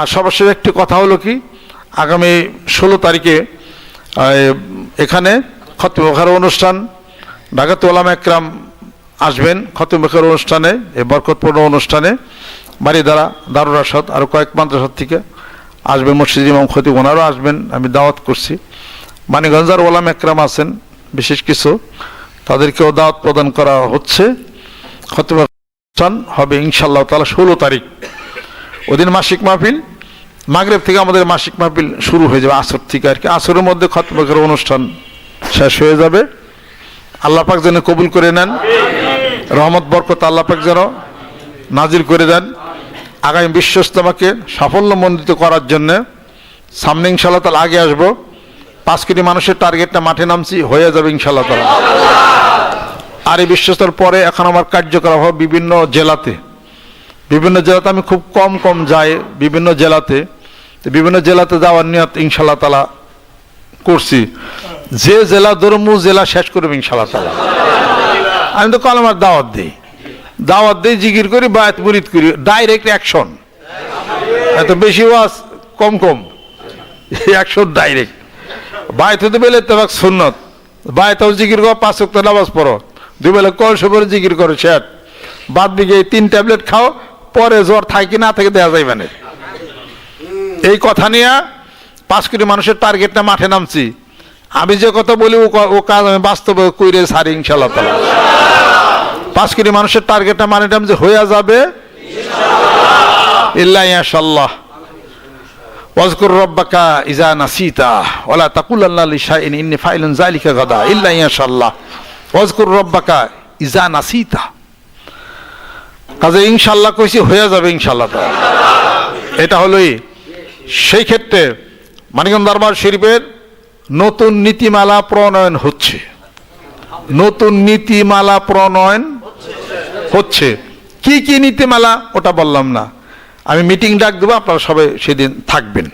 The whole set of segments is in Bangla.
আর সর্বশেষ একটি কথা হলো কি, আগামী ষোলো তারিখে এখানে খতমেখার অনুষ্ঠান ঢাকাতে ওলাম একরাম আসবেন খতমেখার অনুষ্ঠানে এই বরকতপূর্ণ অনুষ্ঠানে বাড়ি দ্বারা দারুর আসাদ আরও কয়েক মাদ্রাসার থেকে আসবেন, মসজিদ ইমাম খতিব ওনারও আসবেন, আমি দাওয়াত করছি। মানিগঞ্জার ওলাম একরাম আছেন, বিশেষ কিছু, তাদেরকেও দাওয়াত প্রদান করা হচ্ছে। খতম অনুষ্ঠান হবে ইনশাল্লাহ তালা ষোলো তারিখ। ওদিন মাসিক মাহফিল, মাগরেব থেকে আমাদের মাসিক মাহফিল শুরু হয়ে যাবে আসর থেকে আর কি। আসরের মধ্যে খতমের অনুষ্ঠান শেষ হয়ে যাবে। আল্লাহ পাক যেন কবুল করে নেন। রহমত, বরকত আল্লাহ পাক যেন নাজির করে দেন আগামী বিশ্ব ইজতেমাকে সাফল্যমণ্ডিত করার জন্য। সামনে ইনশাল্লাহ তালা আগে আসব। পাঁচ কোটি মানুষের টার্গেটটা মাঠে নামছি, হয়ে যাবে ইনশাল্লাহ তালা। আর এই বিশ্বস্তর পরে এখন আমার কার্যকলাপ হবে বিভিন্ন জেলাতে। বিভিন্ন জেলাতে আমি খুব কম কম যাই বিভিন্ন জেলাতে। বিভিন্ন জেলাতে যাওয়ার নিয়ত ইনশাল্লাহ তালা করছি। যে জেলা ধর্ম জেলা শেষ করবে ইনশাল্লাহ তালা আমি তো কলমার দাওয়াত দিই। দাওয়াত দিই, জিকির করি, বায়াত মুরিদ করি। ডাইরেক্ট অ্যাকশন এত বেশি ওয়াজ কম কম। অ্যাকশন ডাইরেক্ট বায়াত হতে পেলে তেবাক সুন্নত। বায়াতাও জিকির করো, পাঁচ ওয়াক্ত নামাজ পড়ো। দুবেলা কল করে জিকির করো শেট বাদ দিকে তিন ট্যাবলেট খাও পরে জ্বর থাকে না থেকে দেওয়া যাইবে না এই কথা নিয়ে পাঁচ কোটি মানুষের টার্গেটটা মাঠে নামছি। আমি যে কথা বলি, ও কাজ আমি বাস্তবে কইরে সারি ইনশাল্লাহ পাঁচ কোটি মানুষের টার্গেটটা মানে নামছে হয়ে যাবে? ইল্লা ইনশাল্লাহ ওয়াজকুর রব্বাকা ইজা নাসিতা ওলা তাকুল্লাল্লাহ লিশাইন ইন্নি ফাইলুন যালিকা গাদা। ইল্লা ইনশাল্লাহ ওয়াজকুর রব্বাকা ইজা নাসিতা। কাজে ইনশাল্লাহ কইছি হয়ে যাবে ইনশাল্লাহ এটা হলোই সেই ক্ষেত্রে মানিকগঞ্জ দরবার শরীফের নতুন নীতিমালা প্রণয়ন হচ্ছে। নতুন নীতিমালা প্রণয়ন হচ্ছে। কি কি নীতিমালা, ওটা বললাম না। আমি মিটিং ডাক দেবো, আপনারা সবাই সেদিন থাকবেন।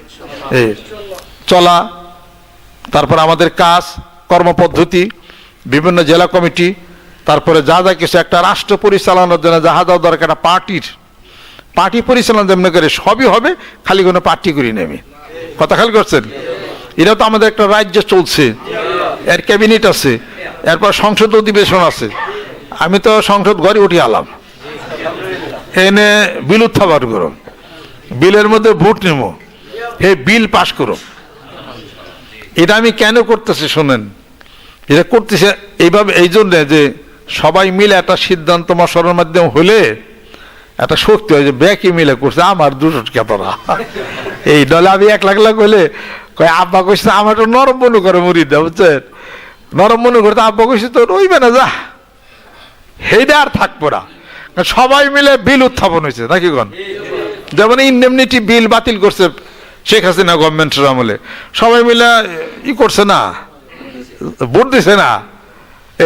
এই চলা, তারপর আমাদের কাজ, কর্মপদ্ধতি, বিভিন্ন জেলা কমিটি তারপরে যা যা কিছু একটা রাষ্ট্র পরিচালনার জন্য যাহা যাওয়া দরকার, একটা পার্টির, পার্টি পরিচালনা যেমন করে সবই হবে, খালি কোনো পার্টি করি নেবে কথা খালি করছেন? এটা তো আমাদের একটা রাজ্য চলছে, এর ক্যাবিনেট আছে, এরপর সংসদ অধিবেশন আছে। আমি তো সংসদ ঘরে উঠে আলাম এনে বিল উত্থাপন করো। বিলের মধ্যে ভোট নেব। হে বিল পাশ করো। এটা আমি কেন করতেছি শোনেন? এটা করতেছে এইভাবে এই জন্যে যে সবাই মিলে একটা সিদ্ধান্ত মশলার মাধ্যমে হলে একটা শক্তি হয় যে, ব্যাকি মিলে করছে আমার দুটো কেতরা এই দলে আমি এক লাখ লাখ হলে কয়, আব্বা কইছে আমার তো নরম মনে করে মুড়ি দেয় বুঝছেন? নরম মনে করতে আব্বা কইছে তো রইবে না, যা। সেইটা আর থাকব না। সবাই মিলে বিল উত্থাপন হয়েছে নাকি গণ যেমন ইন্ডেমনিটি বিল বাতিল করছে শেখ হাসিনা গভর্নমেন্টের আমলে। সবাই মিলে ই করছে না, ভোট দিছে না।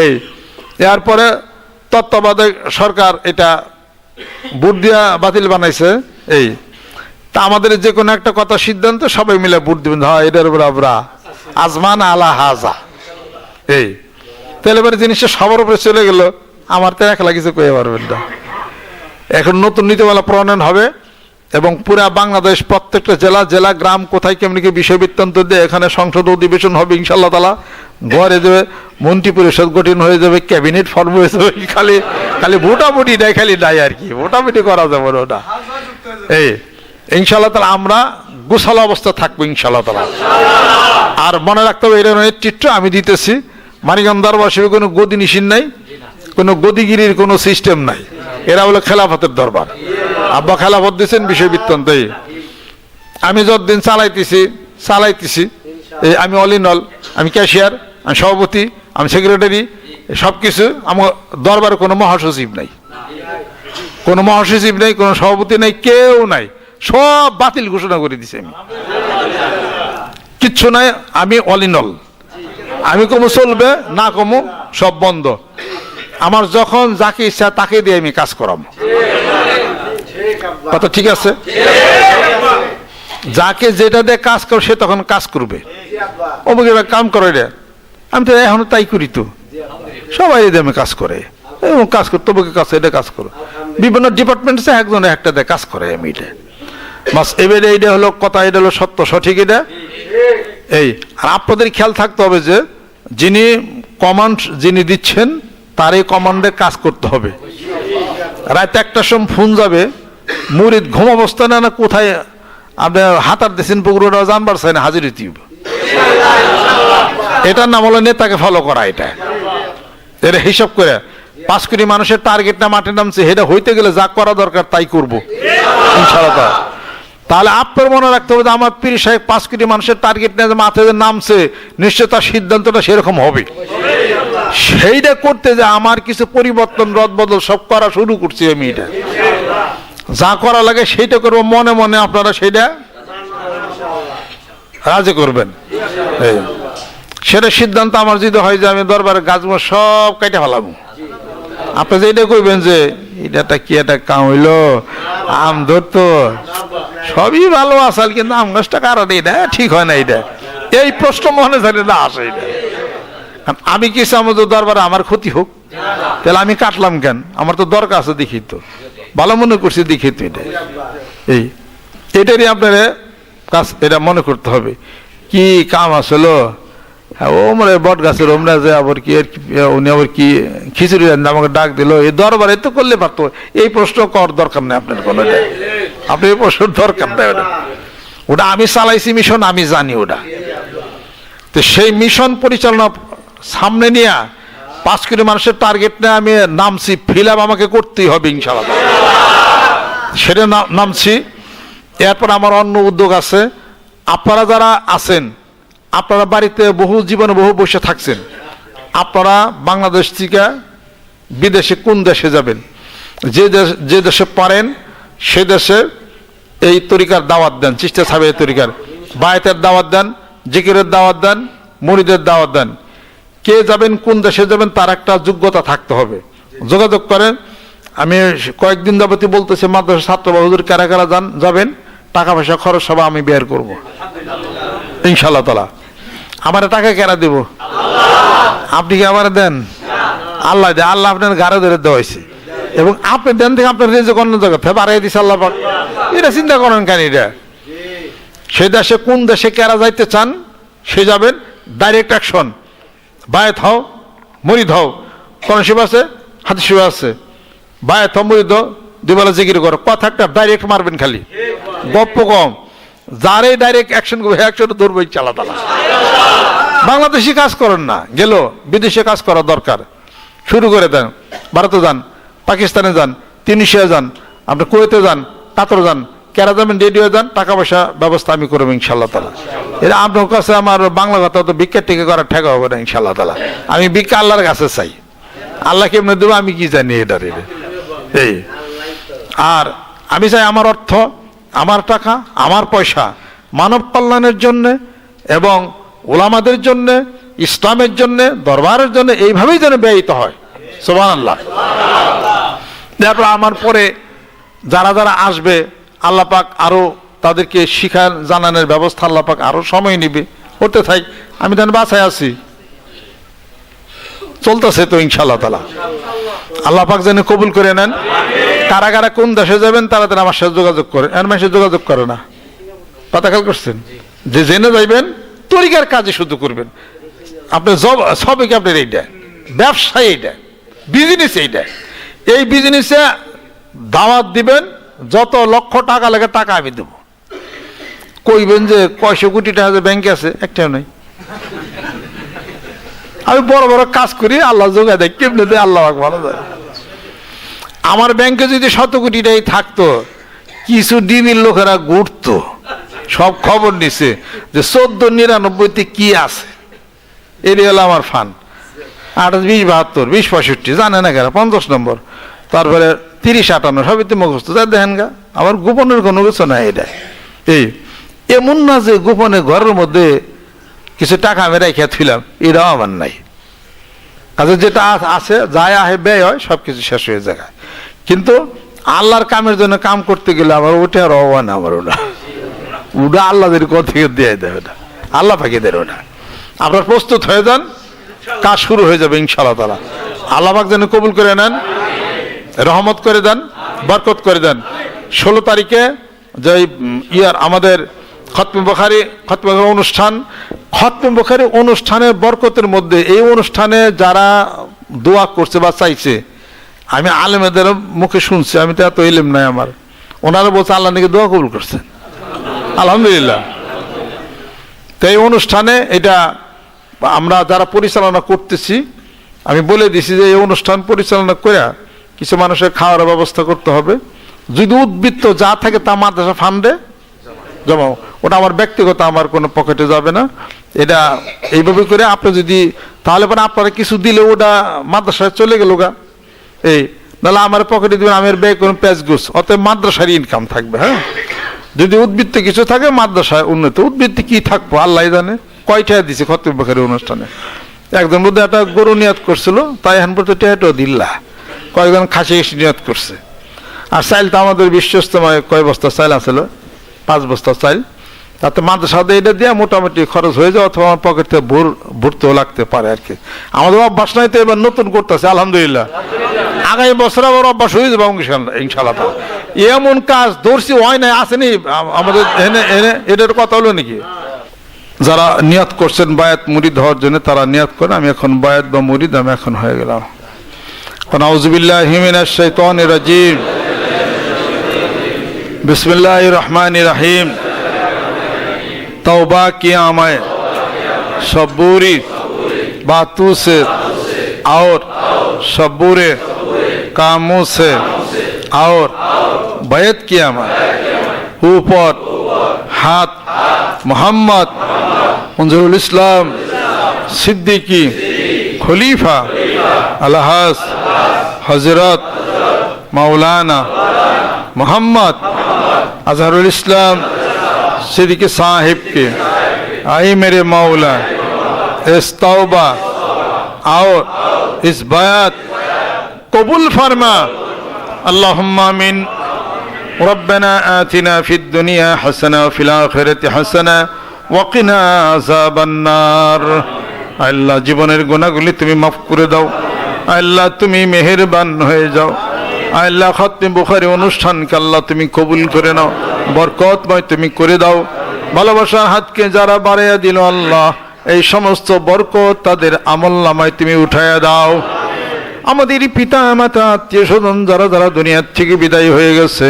এই এরপরে তত্ত্বাবধায়ক সরকার এটা ভোট দিয়া বাতিল বানাইছে, এই। তা আমাদের যে কোনো একটা কথা সিদ্ধান্ত, সবাই মিলে ভোট দিবেন হ্যাঁ এটার উপরে আমরা আজমান আলা হাজা, এই। তাহলে এবারে জিনিসটা সবার উপরে চলে গেল, আমার তো একলা কিছু কয়ে পারবেন না। এখন নতুন নীতিমালা প্রণয়ন হবে এবং পুরা বাংলাদেশ প্রত্যেকটা জেলা জেলা, গ্রাম কোথায় কেমনি কি বিষয় বৃত্তান্ত দিয়ে এখানে সংসদ অধিবেশন হবে ইনশাল্লাহ তালা ঘরে যাবে মন্ত্রী পরিষদ গঠন হয়ে যাবে, ক্যাবিনেট ফর্ম হয়ে যাবে, খালি খালি ভোটাভুটি নাই, খালি নাই আর কি, ভোটাভুটি করা যাবে না ওটা। এই ইনশাল্লাহ তালা আমরা গোসালা অবস্থা থাকব ইনশাল্লাহ তালা আর মনে রাখতে হবে, এটা নেতৃত্ব আমি দিতেছি মানিকগঞ্জ দরবার হিসেবে কোনো গদি নিশিন নাই, কোনো গদিগিরির কোনো সিস্টেম নাই। এরা হলো খেলাফতের দরবার। আব্বা খেলাফত দিয়েছেন, বিষয় বৃত্তান্ত এই। আমি যতদিন চালাইতেছি চালাইতেছি, এই আমি অল ইন অল আমি ক্যাশিয়ার আমি সভাপতি, আমি সেক্রেটারি সব কিছু আমার দরবারে কোনো মহাসচিব নাই। কোনো মহাসচিব নেই, কোনো সভাপতি নেই, কেউ নাই। সব বাতিল ঘোষণা করে দিছে আমি। কিচ্ছু নাই, আমি অল ইন অল আমি কমু চলবে, না কমু, সব বন্ধ। আমার যখন যাকে ইচ্ছা তাকে দিয়ে আমি কাজ করাম কথা ঠিক আছে? যাকে যেটা দিয়ে কাজ করো সে তখন কাজ করবে। অমুক কাম করে আমি তো এখন তাই করি তো। সবাই দিয়ে আমি কাজ করে। এবং কাজ করতে তবুকে কাজ এটা কাজ করো। বিভিন্ন ডিপার্টমেন্ট আছে, একজনে একটা দিয়ে, কাজ করে আমি এটা। বাস, এবারে এইটা হলো কথা, এটা হলো সত্য, সঠিক এটা? এই, আর আপনাদের খেয়াল থাকতে হবে যে, যিনি কমান্ড যিনি দিচ্ছেন তার এই কমান্ডে কাজ করতে হবে। রাত একটার সময় ফোন যাবে, মুরিদ ঘুম অবস্থা না কোথায়? আপনি হাতার দিয়েছেন পুকুরটা জানবার চাই না, হাজির হইতে। এটার নাম হলো নেতাকে ফলো করা এটা। এটা হিসাব করে, পাঁচ কোটি মানুষের টার্গেট না মাঠে নামছে এটা হইতে গেলে যা করা দরকার তাই করব, ইনশাআল্লাহ। তাহলে আপনার মনে রাখতে হবে যে আমার পীর সাহেব পাঁচ কোটি মানুষের টার্গেট নিয়ে যে নামছে নিশ্চয় তার সিদ্ধান্তটা সেরকম হবে। সেইটা করতে যে আমার কিছু পরিবর্তন, রদবদল সব করা শুরু করছি আমি এটা। যা করা লাগে সেইটা করব, মনে মনে আপনারা সেইটা রাজি করবেন। এই। সেটা সিদ্ধান্ত আমার যদি হয় যে আমি দরবারে গাছমো সব কেটে ফেলাবো। আপনি যে এটা কইবেন যে এটা কি একটা কাম হইল? আম ধরতো। সবই ভালো আসাল, কিন্তু আম গাছটা কারণ এটা ঠিক হয় না এটা। এই প্রশ্ন মনে জানি না আসে এটা। আমি কি আমাদের দরবারে আমার ক্ষতি হোক? তাহলে আমি কাটলাম কেন? আমার তো দরকার আছে দেখি তো ভালো মনে করছি দেখি তো এটা। এই, এটারই আপনার কাজ, এটা মনে করতে হবে। কি কাম আসলো? হ্যাঁ ওমরে বট গাছের ওমরা যে আবার কি এর উনি আবার কি খিচুড়ি রান্না আমাকে ডাক দিল। এই দরবারে তো করলে পারতো। এই প্রশ্ন কর দরকার নেই আপনার কোনো। আপনি এই প্রশ্ন দরকার নেই। ওটা ওটা আমি চালাইছি মিশন আমি জানি ওটা। তো সেই মিশন পরিচালনা সামনে নিয়ে পাঁচ কোটি মানুষের টার্গেট নিয়ে আমি নামছি। ফিল আমাকে করতেই হবে ইনশাআল্লাহ। সেটা নামছি। এরপর আমার অন্য উদ্যোগ আছে। আপনারা যারা আছেন আপনারা বাড়িতে বহু জীবনে বহু বসে থাকছেন। আপনারা বাংলাদেশ থেকে বিদেশে কোন দেশে যাবেন? যে দেশ, যে দেশে পারেন, সে দেশে এই তরিকার দাওয়াত দেন, চিস্তা সাহেবের এই তরিকার। বায়তের দাওয়াত দেন, জিকিরের দাওয়াত দেন, মুড়িদের দাওয়াত দেন। কে যাবেন, কোন দেশে যাবেন, তার একটা যোগ্যতা থাকতে হবে। যোগাযোগ করেন, আমি কয়েকদিন যাবতীয় বলতেছি মাদ্রাসা ছাত্র কারা কারা যান, যাবেন, টাকা পয়সা খরচ সব আমি বের করব। ইনশাল্লাহ তালা আমার টাকা কেনা দেব? আপনি কি আমার দেন? আল্লাহ দেয় আল্লাহ আপনার গাড়ে ধরে দেওয়া হয়েছে। এবং আপনি দেন থেকে আপনার রেজে অন্য জায়গা থেকে বাড়াই আল্লাহ। এটা চিন্তা করেন কেন এটা? সে দেশে কোন দেশে কেরা যাইতে চান, সে যাবেন ডাইরেক্ট অ্যাকশন বায়াত হও, মরিদ হও। কোন শিব আছে হাতি শিব আছে। বায়াত হও, মরিদ হও দুবেলা জিকির করো। কথা একটা ডাইরেক্ট মারবেন খালি। গপ্প কম। যারে ডাইরেক্ট অ্যাকশন করবে অ্যাকশন ধরবে চালা তালা। বাংলাদেশি কাজ করেন না গেল বিদেশে কাজ করা দরকার। শুরু করে দেন, ভারতে যান, পাকিস্তানে যান তিনিশিয়া যান, আপনি কুয়েতে যান, কাতর যান, কেরা যাবেন রেডিও যান টাকা পয়সা ব্যবস্থা আমি করব ইনশাল্লাহ তালা এটা আপনার কাছে আমার বাংলা কথা তো ভিক্ষা টিকে করার ঠেকা হবে না ইনশাল্লাহ তালা আমি ভিক্ষা আল্লাহর কাছে চাই। আল্লাহ কেমনে দেবো, আমি কি জানি এটা রে। এই, আর আমি চাই আমার অর্থ, আমার টাকা, আমার পয়সা মানব কল্যাণের জন্যে এবং ওলামাদের জন্য, ইসলামের জন্য, দরবারের জন্য এইভাবেই যেন ব্যয়িত হয়। সোবান আল্লাহ তারপর আমার পরে যারা যারা আসবে, আল্লাহ পাক আরও তাদেরকে শিখার জানানোর ব্যবস্থা আল্লাহ পাক আরও সময় নিবে। করতে থাক, আমি যেন বাসায় আছি। চলতেছে তো ইনশাল্লাহ তালা আল্লাহ পাক যেন কবুল করে নেন। কারা কারা কোন দেশে যাবেন, তারা তারা আমার সাথে যোগাযোগ করে এর মাসে যোগাযোগ করে না। পাতা খেয়াল করছেন? যে জেনে যাইবেন তরিকার কাজে শুধু করবেন। আপনার জব কি আপনার এইটা? ব্যবসায় এইটা। বিজনেস এইটা। এই বিজনেসে দাওয়াত দিবেন, যত লক্ষ টাকা লাগে টাকা আমি দেব। কইবেন যে কয়শো কোটি টাকা যে ব্যাংকে আছে, একটাও নাই। আমি বড় বড় কাজ করি, আল্লাহ যোগায় দেয়, কেমনে দেয়, আল্লাহ ভালো দেয় আমার ব্যাংকে যদি শত কোটি টাই থাকতো, কিছু ডিবির লোকেরা ঘুরতো। সব খবর নিছে যে চোদ্দ নিরানব্বইতে কি আছে? এটি হলো আমার ফান। আঠাশ বিশ, বাহাত্তর, বিশ, পঁয়ষট্টি জানে না কেন? পঞ্চাশ নম্বর। তারপরে তিরিশ, আটান্ন, সবই তো মুখস্থ। যা দেখেন গা, আমার গোপনের কোনো কিছু নাই এটা এই, এমন না যে গোপনে ঘরের মধ্যে কিছু টাকা আমি রেখে থুইলাম, এটাও আমার নাই। কাজে যেটা আছে যায় আহে ব্যয় হয় সব কিছু শেষ হয়ে যায়। কিন্তু আল্লাহর কামের জন্য কাম করতে গেলে আমার ওটা আর অবান আমার ওটা। ওটা আল্লাহদের কথা দিয়ে দেবে ওটা আল্লাহ পাকে দেবে ওটা আপনার প্রস্তুত হয়ে যান, কাজ শুরু হয়ে যাবে ইনশাআল্লাহ তালা আল্লাহ পাক যেন কবুল করে নেন, রহমত করে দেন, বরকত করে দেন। ষোলো তারিখে যে ইয়ার আমাদের খতম বখারি, খতম অনুষ্ঠান, খতম বখারি অনুষ্ঠানের বরকতের মধ্যে এই অনুষ্ঠানে যারা দোয়া করছে বা চাইছে, আমি আলেমেদের মুখে শুনছি, আমি তো এত ইলেম নাই আমার। ওনারা বলছে আল্লাহ নাকি দোয়া কবুল করছেন। আলহামদুলিল্লাহ। তো এই অনুষ্ঠানে এটা আমরা যারা পরিচালনা করতেছি, আমি বলে দিছি যে এই অনুষ্ঠান পরিচালনা করে কিছু মানুষের খাওয়ার ব্যবস্থা করতে হবে। যদি উদ্বৃত্ত যা থাকে তা মাদ্রাসা ফান্ডে জমা ওটা আমার ব্যক্তিগত, আমার কোনো পকেটে যাবে না। এটা এইভাবে করে আপনি যদি, তাহলে পরে আপনারা কিছু দিলে ওটা মাদ্রাসায় চলে গেল গা। এই, নাহলে আমার পকেটে দিবেন আমার ব্যয় কোনো প্যাচ গুছ অতএব মাদ্রাসার ইনকাম থাকবে হ্যাঁ? যদি উদ্বৃত্ত কিছু থাকে, মাদ্রাসায় উন্নত। উদ্বৃত্ত কি থাকব? আল্লাহ জানে। কয়টা দিছে খতবের অনুষ্ঠানে? একজন মধ্যে একটা গরু নিয়াত করছিল, তাই এখন পর্যন্ত টেটো দিল্লা। কয়েকজন খাসি নিয়াত করছে। আর চাইল তো আমাদের বিশ্বস্তময় কয় বস্তা চাইল আছিল? পাঁচ বস্তা চাইল। তাতে মাদ্রাসাতে এটা দিয়ে মোটামুটি খরচ হয়ে যায়, অথবা আমার পকেট থেকে ভোর ভরতেও লাগতে পারে আর কি। আমাদের অভ্যাস নাই তো এবার নতুন করতেছে, আলহামদুলিল্লাহ। আগামী বছর আবার অভ্যাস হয়ে যাবে ইনশাল্লাহ ইনশাল্লাহ তাআলা। এমন কাজ ধরছি হয় নাই আসেনি আম- আমাদের এনে এনে এটার কথা হলো নাকি যারা নিয়াত করছেন বায়াত মুরিদ হওয়ার জন্য তারা নিয়াত করেন আমি এখন বায়াত বা মুরিদ আমি এখন হয়ে গেলাম নাউজুবিল্লাহ হিমিনাশ শাইতানির রাজিম বিসমিল্লাহির রহমানির রহিম तौबा किया मैं सबूरी बातों से और सबूरे कामों से और बैत किया मैं। ऊपर हाथ मोहम्मद मंजरुल इस्लाम सिद्दीकी खलीफा अलहास हज़रत मौलाना मोहम्मद अजहरुल इस्लाम सिद्दीक साहिब के। आई मेरे मौला, इस तौबा और इस बयात কবুল ফার্মা। আল্লাহ আমিন। ربنا آتنا في الدنيا حسنة وفي الآخرة حسنة وقنا عذاب النار আল্লাহ, জীবনের গুণাগুলি তুমি মাফ করে দাও। আল্লাহ, তুমি মেহেরবান হয়ে যাও। আল্লাহ, খতমি বুখারি অনুষ্ঠানকে আল্লাহ তুমি কবুল করে নাও। বরকতময় তুমি করে দাও। ভালোবাসার হাতকে যারা বাড়াইয়া দিল আল্লাহ, এই সমস্ত বরকত তাদের আমল তুমি উঠাইয়া দাও। আমাদের পিতা মাতা আত্মীয় স্বজন যারা যারা দুনিয়ার থেকে বিদায় হয়ে গেছে,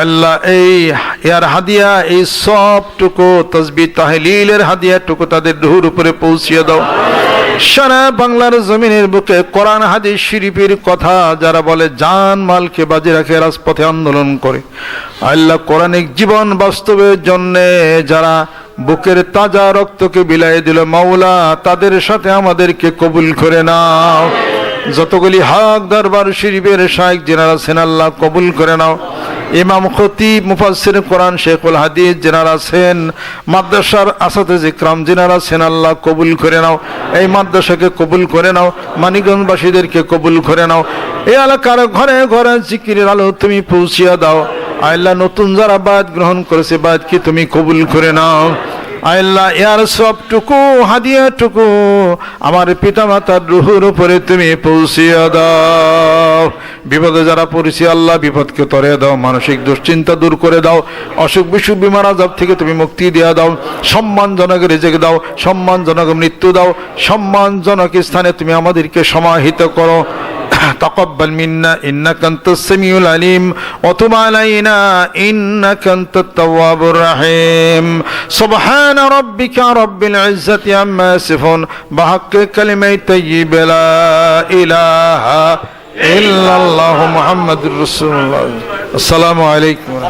আল্লাহ এই ইয়ার হাদিয়া, এই সবটুকু তসবি তাহলিলের হাদিয়াটুকু তাদের রুহুর উপরে পৌঁছিয়ে দাও। সারা বাংলার জমিনের বুকে কোরআন, হাদিস শরীফের কথা যারা বলে, জান মালকে বাজে রাখে রাজপথে আন্দোলন করে। আল্লাহ কোরআনিক জীবন বাস্তবের জন্যে যারা বুকের তাজা রক্তকে বিলাই দিল, মাওলা তাদের সাথে আমাদেরকে কবুল করে নাও। যতগুলি হক দরবার শরীফের শাইক জেনারা আছেন আল্লাহ কবুল করে নাও। ইমাম খতিব মুফাসসির কোরআন শেখুল হাদিস জেনারা সেন, মাদ্রাসার আসাতে জিক্রাম জেনারা আছেন আল্লাহ কবুল করে নাও। এই মাদ্রাসাকে কবুল করে নাও, মানিকগঞ্জবাসীদেরকে কবুল করে নাও। এই এলাকার ঘরে ঘরে জিকিরের আলো তুমি পৌঁছিয়া দাও। আল্লাহ নতুন যারা বাদ গ্রহণ করেছে বাদ কি তুমি কবুল করে নাও। আল্লাহ ইয়ার সবটুকু হাদিয়াটুকু আমার পিতা মাতার রুহুর উপরে তুমি পৌঁছিয়া দাও। বিপদে যারা পড়েছি, আল্লাহ বিপদকে তরে দাও। মানসিক দুশ্চিন্তা দূর করে দাও। অসুখ বিসুখ, বিমার আজাব থেকে তুমি মুক্তি দিয়া দাও। সম্মানজনক রেজেক দাও। সম্মানজনক মৃত্যু দাও। সম্মানজনক স্থানে তুমি আমাদেরকে সমাহিত করো। تقبل منا إنك أنت السميع العليم وتب علينا إنك أنت التواب الرحيم سبحان ربك رب العزة عما يصفون بحق كلمة طيب لا إله إلا الله محمد رسول الله السلام عليكم ورحمة الله